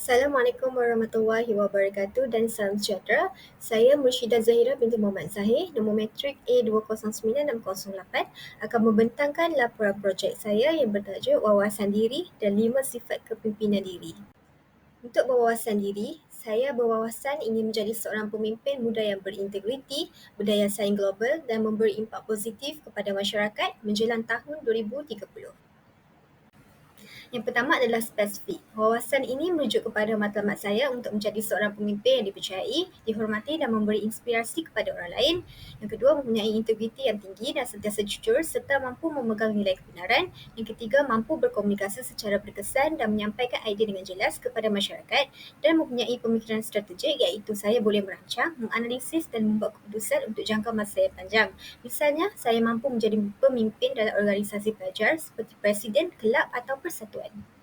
Assalamualaikum warahmatullahi wabarakatuh dan salam sejahtera. Saya Murshidah Zahira binti Muhammad Zahir, nombor matrik A209608 akan membentangkan laporan projek saya yang bertajuk Wawasan Diri dan Lima Sifat Kepimpinan Diri. Untuk berwawasan diri, saya berwawasan ingin menjadi seorang pemimpin muda yang berintegriti, berdaya saing global dan memberi impak positif kepada masyarakat menjelang tahun 2030. Yang pertama adalah spesifik. Wawasan ini merujuk kepada matlamat saya untuk menjadi seorang pemimpin yang dipercayai, dihormati dan memberi inspirasi kepada orang lain. Yang kedua, mempunyai integriti yang tinggi dan sentiasa jujur serta mampu memegang nilai kebenaran. Yang ketiga, mampu berkomunikasi secara berkesan dan menyampaikan idea dengan jelas kepada masyarakat dan mempunyai pemikiran strategik iaitu saya boleh merancang, menganalisis dan membuat keputusan untuk jangka masa yang panjang. Misalnya, saya mampu menjadi pemimpin dalam organisasi pelajar seperti presiden, kelab atau persatuan tuan.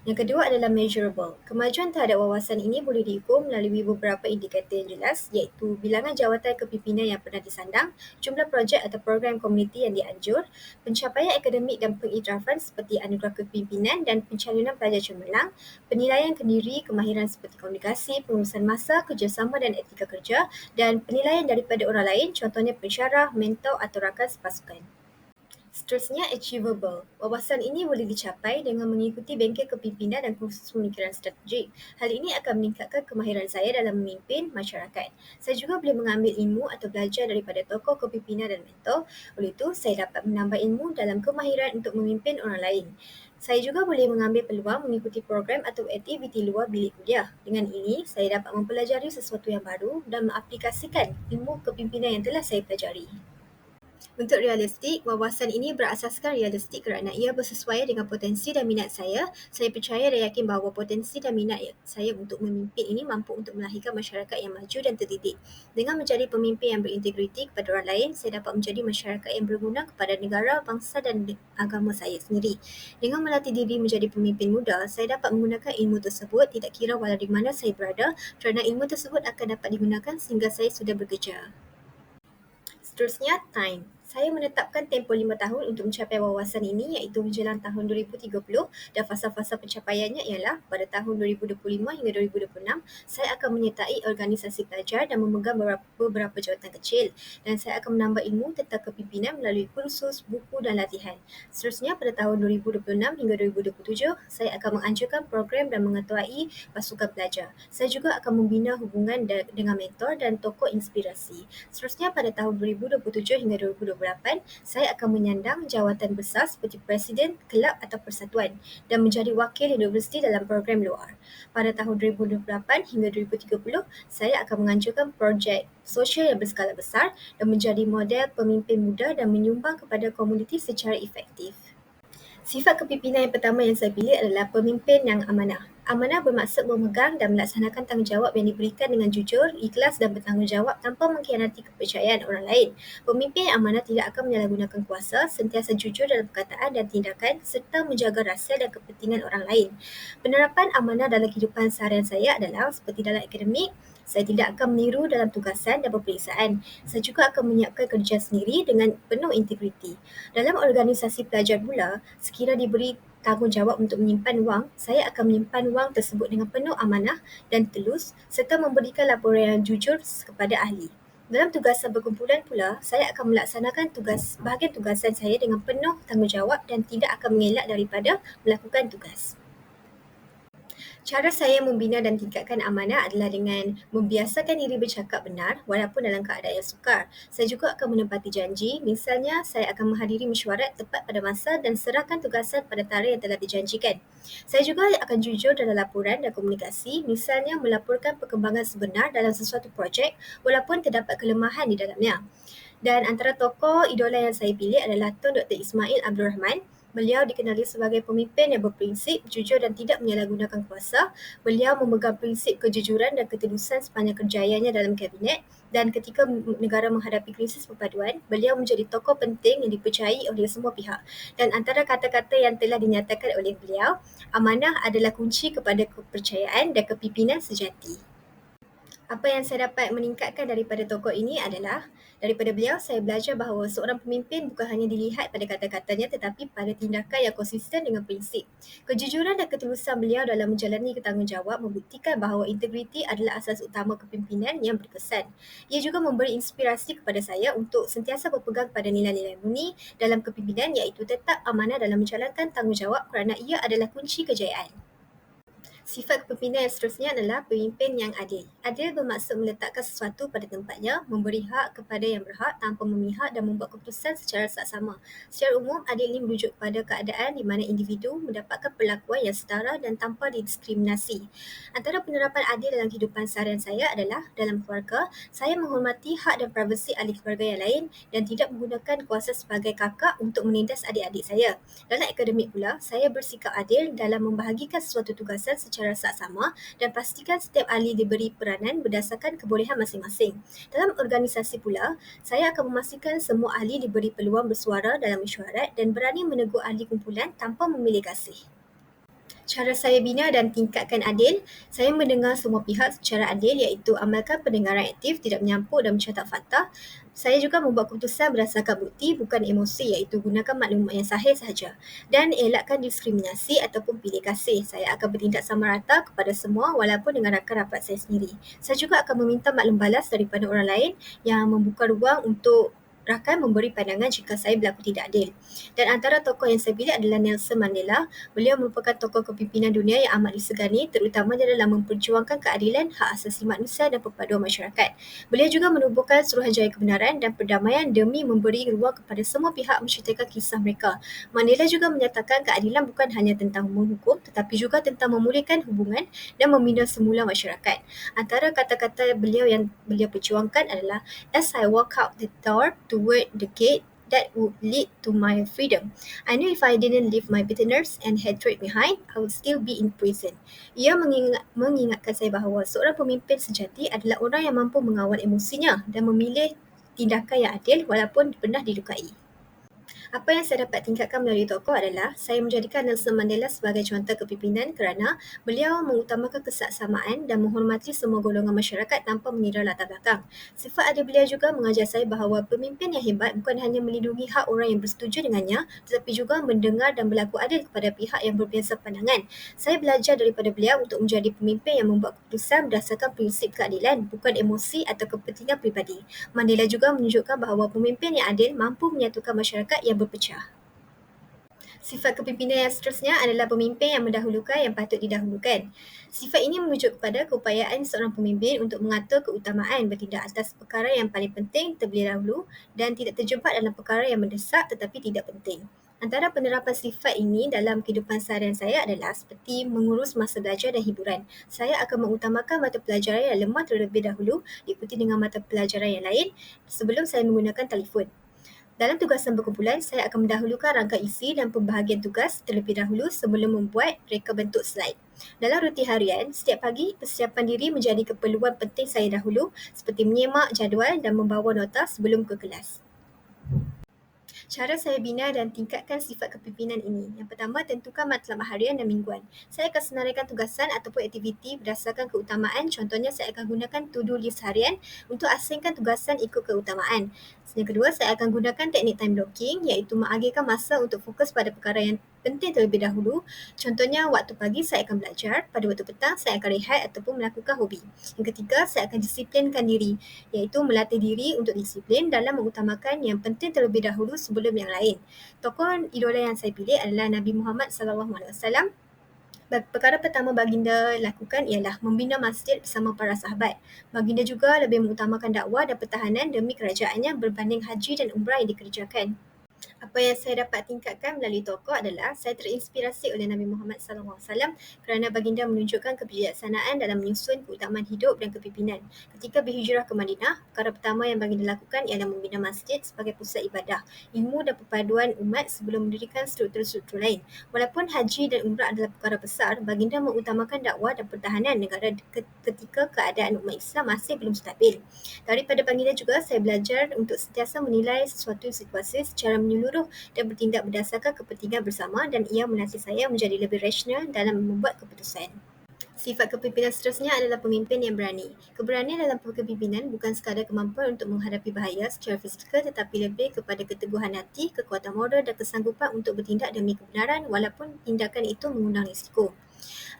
Yang kedua adalah measurable. Kemajuan terhadap wawasan ini boleh diukur melalui beberapa indikator yang jelas iaitu bilangan jawatan kepimpinan yang pernah disandang, jumlah projek atau program komuniti yang dianjur, pencapaian akademik dan pengiktirafan seperti anugerah kepimpinan dan pencalonan pelajar cemerlang, penilaian kendiri, kemahiran seperti komunikasi, pengurusan masa, kerjasama dan etika kerja dan penilaian daripada orang lain contohnya pensyarah, mentor atau rakan sepasukan. Seterusnya, achievable. Wawasan ini boleh dicapai dengan mengikuti bengkel kepimpinan dan kursus pemikiran strategik. Hal ini akan meningkatkan kemahiran saya dalam memimpin masyarakat. Saya juga boleh mengambil ilmu atau belajar daripada tokoh kepimpinan dan mentor. Oleh itu, saya dapat menambah ilmu dalam kemahiran untuk memimpin orang lain. Saya juga boleh mengambil peluang mengikuti program atau aktiviti luar bilik kuliah. Dengan ini, saya dapat mempelajari sesuatu yang baru dan mengaplikasikan ilmu kepimpinan yang telah saya pelajari. Untuk realistik, wawasan ini berasaskan realistik kerana ia bersesuaian dengan potensi dan minat saya. Saya percaya dan yakin bahawa potensi dan minat saya untuk memimpin ini mampu untuk melahirkan masyarakat yang maju dan terdidik. Dengan menjadi pemimpin yang berintegriti kepada orang lain, saya dapat menjadi masyarakat yang berguna kepada negara, bangsa dan agama saya sendiri. Dengan melatih diri menjadi pemimpin muda, saya dapat menggunakan ilmu tersebut tidak kira walau di mana saya berada kerana ilmu tersebut akan dapat digunakan sehingga saya sudah bekerja. Seterusnya, time. Saya menetapkan tempoh lima tahun untuk mencapai wawasan ini iaitu menjelang tahun 2030 dan fasa-fasa pencapaiannya ialah pada tahun 2025 hingga 2026 saya akan menyertai organisasi pelajar dan memegang beberapa, beberapa jawatan kecil dan saya akan menambah ilmu tentang kepimpinan melalui kursus, buku dan latihan. Seterusnya pada tahun 2026 hingga 2027 saya akan menganjurkan program dan mengetuai pasukan pelajar. Saya juga akan membina hubungan dengan mentor dan tokoh inspirasi. Seterusnya pada tahun 2027 hingga 2028 saya akan menyandang jawatan besar seperti Presiden, Kelab atau Persatuan dan menjadi wakil universiti dalam program luar. Pada tahun 2028 hingga 2030, saya akan menganjurkan projek sosial yang berskala besar dan menjadi model pemimpin muda dan menyumbang kepada komuniti secara efektif. Sifat kepimpinan yang pertama yang saya pilih adalah pemimpin yang amanah. Amanah bermaksud memegang dan melaksanakan tanggungjawab yang diberikan dengan jujur, ikhlas dan bertanggungjawab tanpa mengkhianati kepercayaan orang lain. Pemimpin yang amanah tidak akan menyalahgunakan kuasa, sentiasa jujur dalam perkataan dan tindakan serta menjaga rahsia dan kepentingan orang lain. Penerapan amanah dalam kehidupan seharian saya adalah seperti dalam akademik, saya tidak akan meniru dalam tugasan dan peperiksaan. Saya juga akan menyiapkan kerja sendiri dengan penuh integriti. Dalam organisasi pelajar pula, sekiranya diberi tanggungjawab untuk menyimpan wang, saya akan menyimpan wang tersebut dengan penuh amanah dan telus serta memberikan laporan yang jujur kepada ahli. Dalam tugasan berkumpulan pula, saya akan melaksanakan tugas bahagian tugasan saya dengan penuh tanggungjawab dan tidak akan mengelak daripada melakukan tugas. Cara saya membina dan tingkatkan amanah adalah dengan membiasakan diri bercakap benar walaupun dalam keadaan yang sukar. Saya juga akan menepati janji, misalnya saya akan menghadiri mesyuarat tepat pada masa dan serahkan tugasan pada tarikh yang telah dijanjikan. Saya juga akan jujur dalam laporan dan komunikasi, misalnya melaporkan perkembangan sebenar dalam sesuatu projek walaupun terdapat kelemahan di dalamnya. Dan antara tokoh idola yang saya pilih adalah Tun Dr. Ismail Abdul Rahman, Beliau dikenali sebagai pemimpin yang berprinsip, jujur dan tidak menyalahgunakan kuasa. Beliau memegang prinsip kejujuran dan ketelusan sepanjang kerjayaannya dalam kabinet dan ketika negara menghadapi krisis perpaduan, beliau menjadi tokoh penting yang dipercayai oleh semua pihak. Dan antara kata-kata yang telah dinyatakan oleh beliau, amanah adalah kunci kepada kepercayaan dan kepimpinan sejati. Apa yang saya dapat meningkatkan daripada tokoh ini adalah daripada beliau saya belajar bahawa seorang pemimpin bukan hanya dilihat pada kata-katanya tetapi pada tindakan yang konsisten dengan prinsip. Kejujuran dan ketulusan beliau dalam menjalani tanggungjawab membuktikan bahawa integriti adalah asas utama kepimpinan yang berkesan. Ia juga memberi inspirasi kepada saya untuk sentiasa berpegang pada nilai-nilai murni dalam kepimpinan iaitu tetap amanah dalam menjalankan tanggungjawab kerana ia adalah kunci kejayaan. Sifat kepimpinan yang seterusnya adalah pemimpin yang adil. Adil bermaksud meletakkan sesuatu pada tempatnya, memberi hak kepada yang berhak tanpa memihak dan membuat keputusan secara saksama. Secara umum, adil ini merujuk kepada keadaan di mana individu mendapatkan perlakuan yang setara dan tanpa didiskriminasi. Antara penerapan adil dalam kehidupan seharian saya adalah dalam keluarga, saya menghormati hak dan privasi ahli keluarga yang lain dan tidak menggunakan kuasa sebagai kakak untuk menindas adik-adik saya. Dalam akademik pula, saya bersikap adil dalam membahagikan sesuatu tugasan secara secara saksama dan pastikan setiap ahli diberi peranan berdasarkan kebolehan masing-masing. Dalam organisasi pula, saya akan memastikan semua ahli diberi peluang bersuara dalam mesyuarat dan berani menegur ahli kumpulan tanpa memilih kasih. Cara saya bina dan tingkatkan adil, saya mendengar semua pihak secara adil iaitu amalkan pendengaran aktif, tidak menyampuk dan mencatat fakta. Saya juga membuat keputusan berdasarkan bukti bukan emosi iaitu gunakan maklumat yang sahih sahaja dan elakkan diskriminasi ataupun pilih kasih. Saya akan bertindak sama rata kepada semua walaupun dengan rakan rapat saya sendiri. Saya juga akan meminta maklum balas daripada orang lain yang membuka ruang untuk rakan memberi pandangan jika saya berlaku tidak adil. Dan antara tokoh yang saya pilih adalah Nelson Mandela. Beliau merupakan tokoh kepimpinan dunia yang amat disegani terutamanya dalam memperjuangkan keadilan, hak asasi manusia dan perpaduan masyarakat. Beliau juga menubuhkan Suruhanjaya Kebenaran dan Perdamaian demi memberi ruang kepada semua pihak menceritakan kisah mereka. Mandela juga menyatakan keadilan bukan hanya tentang menghukum tetapi juga tentang memulihkan hubungan dan membina semula masyarakat. Antara kata-kata beliau yang beliau perjuangkan adalah As I walk out the door toward the gate that would lead to my freedom. I knew if I didn't leave my bitterness and hatred behind, I would still be in prison. Ia mengingat, mengingatkan saya bahawa seorang pemimpin sejati adalah orang yang mampu mengawal emosinya dan memilih tindakan yang adil walaupun pernah dilukai. Apa yang saya dapat tingkatkan melalui tokoh adalah saya menjadikan Nelson Mandela sebagai contoh kepimpinan kerana beliau mengutamakan kesaksamaan dan menghormati semua golongan masyarakat tanpa mengira latar belakang. Sifat adil beliau juga mengajar saya bahawa pemimpin yang hebat bukan hanya melindungi hak orang yang bersetuju dengannya tetapi juga mendengar dan berlaku adil kepada pihak yang berbeza pandangan. Saya belajar daripada beliau untuk menjadi pemimpin yang membuat keputusan berdasarkan prinsip keadilan bukan emosi atau kepentingan pribadi. Mandela juga menunjukkan bahawa pemimpin yang adil mampu menyatukan masyarakat yang berpecah. Sifat kepimpinan yang seterusnya adalah pemimpin yang mendahulukan yang patut didahulukan. Sifat ini merujuk kepada keupayaan seorang pemimpin untuk mengatur keutamaan bertindak atas perkara yang paling penting terlebih dahulu dan tidak terjebak dalam perkara yang mendesak tetapi tidak penting. Antara penerapan sifat ini dalam kehidupan seharian saya adalah seperti mengurus masa belajar dan hiburan. Saya akan mengutamakan mata pelajaran yang lemah terlebih dahulu diikuti dengan mata pelajaran yang lain sebelum saya menggunakan telefon. Dalam tugasan berkumpulan, saya akan mendahulukan rangka isi dan pembahagian tugas terlebih dahulu sebelum membuat reka bentuk slide. Dalam rutin harian, setiap pagi, persiapan diri menjadi keperluan penting saya dahulu seperti menyemak jadual dan membawa nota sebelum ke kelas. Cara saya bina dan tingkatkan sifat kepimpinan ini. Yang pertama, tentukan matlamat harian dan mingguan. Saya akan senaraikan tugasan ataupun aktiviti berdasarkan keutamaan. Contohnya, saya akan gunakan to-do list harian untuk asingkan tugasan ikut keutamaan. Yang kedua, saya akan gunakan teknik time blocking iaitu mengagihkan masa untuk fokus pada perkara yang penting terlebih dahulu. Contohnya, waktu pagi saya akan belajar, pada waktu petang saya akan rehat ataupun melakukan hobi. Yang ketiga, saya akan disiplinkan diri iaitu melatih diri untuk disiplin dalam mengutamakan yang penting terlebih dahulu sebelum yang lain. Tokoh idola yang saya pilih adalah Nabi Muhammad SAW perkara pertama baginda lakukan ialah membina masjid bersama para sahabat. Baginda juga lebih mengutamakan dakwah dan pertahanan demi kerajaannya berbanding haji dan umrah yang dikerjakan. Apa yang saya dapat tingkatkan melalui tokoh adalah saya terinspirasi oleh Nabi Muhammad SAW kerana baginda menunjukkan kebijaksanaan dalam menyusun keutamaan hidup dan kepimpinan. Ketika berhijrah ke Madinah, perkara pertama yang baginda lakukan ialah membina masjid sebagai pusat ibadah, ilmu dan perpaduan umat sebelum mendirikan struktur-struktur lain. Walaupun haji dan umrah adalah perkara besar, baginda mengutamakan dakwah dan pertahanan negara ketika keadaan umat Islam masih belum stabil. Daripada baginda juga saya belajar untuk sentiasa menilai sesuatu situasi secara menyeluruh menyeluruh dan bertindak berdasarkan kepentingan bersama dan ia melatih saya menjadi lebih rasional dalam membuat keputusan. Sifat kepimpinan seterusnya adalah pemimpin yang berani. Keberanian dalam kepimpinan bukan sekadar kemampuan untuk menghadapi bahaya secara fizikal tetapi lebih kepada keteguhan hati, kekuatan moral dan kesanggupan untuk bertindak demi kebenaran walaupun tindakan itu mengundang risiko.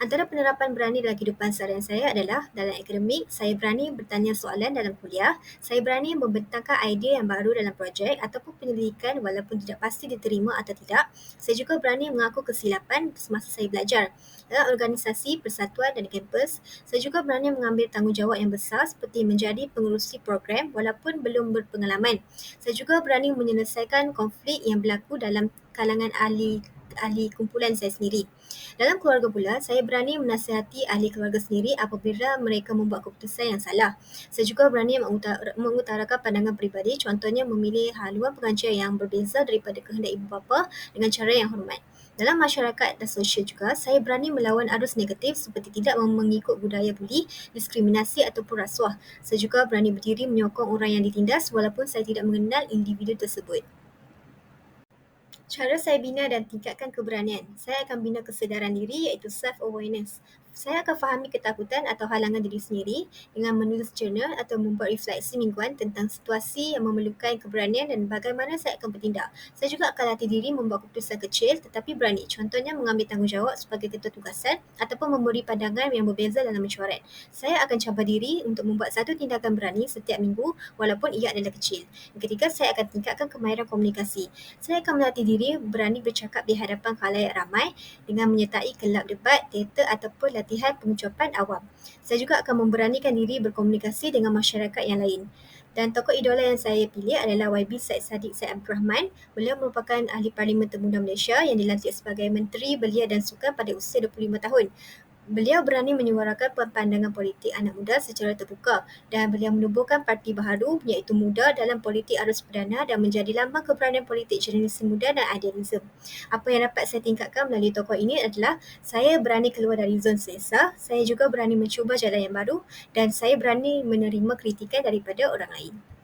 Antara penerapan berani dalam kehidupan seharian saya adalah dalam akademik, saya berani bertanya soalan dalam kuliah, saya berani membentangkan idea yang baru dalam projek ataupun penyelidikan walaupun tidak pasti diterima atau tidak. Saya juga berani mengaku kesilapan semasa saya belajar. Dalam organisasi, persatuan dan kampus, saya juga berani mengambil tanggungjawab yang besar seperti menjadi pengurusi program walaupun belum berpengalaman. Saya juga berani menyelesaikan konflik yang berlaku dalam kalangan ahli ahli kumpulan saya sendiri. Dalam keluarga pula, saya berani menasihati ahli keluarga sendiri apabila mereka membuat keputusan yang salah. Saya juga berani mengutar- mengutarakan pandangan peribadi, contohnya memilih haluan pengajar yang berbeza daripada kehendak ibu bapa dengan cara yang hormat. Dalam masyarakat dan sosial juga, saya berani melawan arus negatif seperti tidak mengikut budaya buli, diskriminasi ataupun rasuah. Saya juga berani berdiri menyokong orang yang ditindas walaupun saya tidak mengenal individu tersebut. Cara saya bina dan tingkatkan keberanian. Saya akan bina kesedaran diri iaitu self-awareness. Saya akan fahami ketakutan atau halangan diri sendiri dengan menulis jurnal atau membuat refleksi mingguan tentang situasi yang memerlukan keberanian dan bagaimana saya akan bertindak. Saya juga akan latih diri membuat keputusan kecil tetapi berani. Contohnya mengambil tanggungjawab sebagai ketua tugasan ataupun memberi pandangan yang berbeza dalam mesyuarat. Saya akan cabar diri untuk membuat satu tindakan berani setiap minggu walaupun ia adalah kecil. Yang ketiga, saya akan tingkatkan kemahiran komunikasi. Saya akan melatih diri berani bercakap di hadapan khalayak ramai dengan menyertai kelab debat, teater ataupun latihan pengucapan awam. Saya juga akan memberanikan diri berkomunikasi dengan masyarakat yang lain. Dan tokoh idola yang saya pilih adalah YB Said Sadiq Said Abdul Rahman. Beliau merupakan ahli parlimen termuda Malaysia yang dilantik sebagai Menteri Belia dan Sukan pada usia 25 tahun. Beliau berani menyuarakan pandangan politik anak muda secara terbuka dan beliau menubuhkan parti baharu iaitu Muda dalam politik arus perdana dan menjadi lambang keberanian politik jurnalisme muda dan idealisme. Apa yang dapat saya tingkatkan melalui tokoh ini adalah saya berani keluar dari zon selesa, saya juga berani mencuba jalan yang baru dan saya berani menerima kritikan daripada orang lain.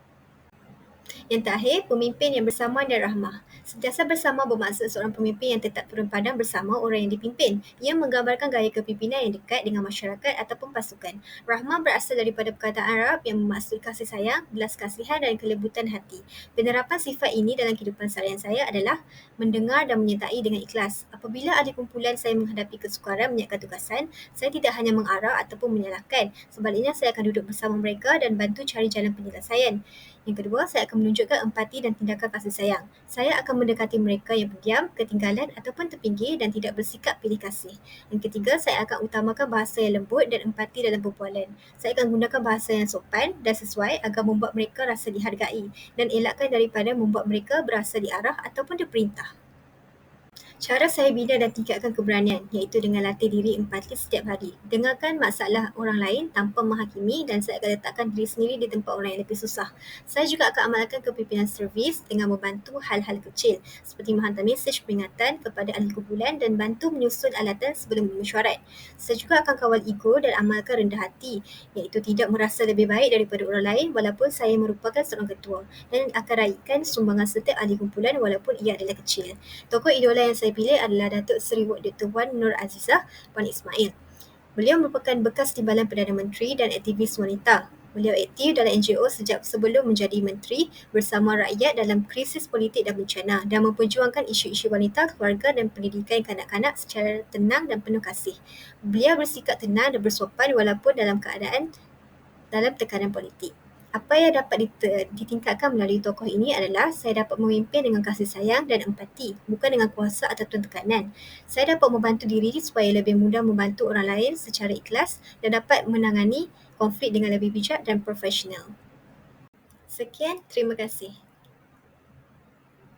Yang terakhir, pemimpin yang bersama dan rahmah. Sentiasa bersama bermaksud seorang pemimpin yang tetap turun padang bersama orang yang dipimpin. Ia menggambarkan gaya kepimpinan yang dekat dengan masyarakat ataupun pasukan. Rahmah berasal daripada perkataan Arab yang bermaksud kasih sayang, belas kasihan dan kelebutan hati. Penerapan sifat ini dalam kehidupan seharian saya adalah mendengar dan menyertai dengan ikhlas. Apabila ada kumpulan saya menghadapi kesukaran menyiapkan tugasan, saya tidak hanya mengarah ataupun menyalahkan. Sebaliknya, saya akan duduk bersama mereka dan bantu cari jalan penyelesaian. Yang kedua, saya akan menunjukkan empati dan tindakan kasih sayang. Saya akan mendekati mereka yang berdiam, ketinggalan ataupun terpinggir dan tidak bersikap pilih kasih. Yang ketiga, saya akan utamakan bahasa yang lembut dan empati dalam perbualan. Saya akan gunakan bahasa yang sopan dan sesuai agar membuat mereka rasa dihargai dan elakkan daripada membuat mereka berasa diarah ataupun diperintah. Cara saya bina dan tingkatkan keberanian iaitu dengan latih diri empati setiap hari. Dengarkan masalah orang lain tanpa menghakimi dan saya akan letakkan diri sendiri di tempat orang yang lebih susah. Saya juga akan amalkan kepimpinan servis dengan membantu hal-hal kecil seperti menghantar mesej peringatan kepada ahli kumpulan dan bantu menyusun alatan sebelum mesyuarat. Saya juga akan kawal ego dan amalkan rendah hati iaitu tidak merasa lebih baik daripada orang lain walaupun saya merupakan seorang ketua dan akan raikan sumbangan setiap ahli kumpulan walaupun ia adalah kecil. Tokoh idola yang saya saya pilih adalah Datuk Seri Dr. Wan Nur Azizah Wan Ismail. Beliau merupakan bekas Timbalan Perdana Menteri dan aktivis wanita. Beliau aktif dalam NGO sejak sebelum menjadi menteri bersama rakyat dalam krisis politik dan bencana dan memperjuangkan isu-isu wanita, keluarga dan pendidikan kanak-kanak secara tenang dan penuh kasih. Beliau bersikap tenang dan bersopan walaupun dalam keadaan dalam tekanan politik apa yang dapat ditingkatkan melalui tokoh ini adalah saya dapat memimpin dengan kasih sayang dan empati, bukan dengan kuasa ataupun tekanan. Saya dapat membantu diri supaya lebih mudah membantu orang lain secara ikhlas dan dapat menangani konflik dengan lebih bijak dan profesional. Sekian, terima kasih.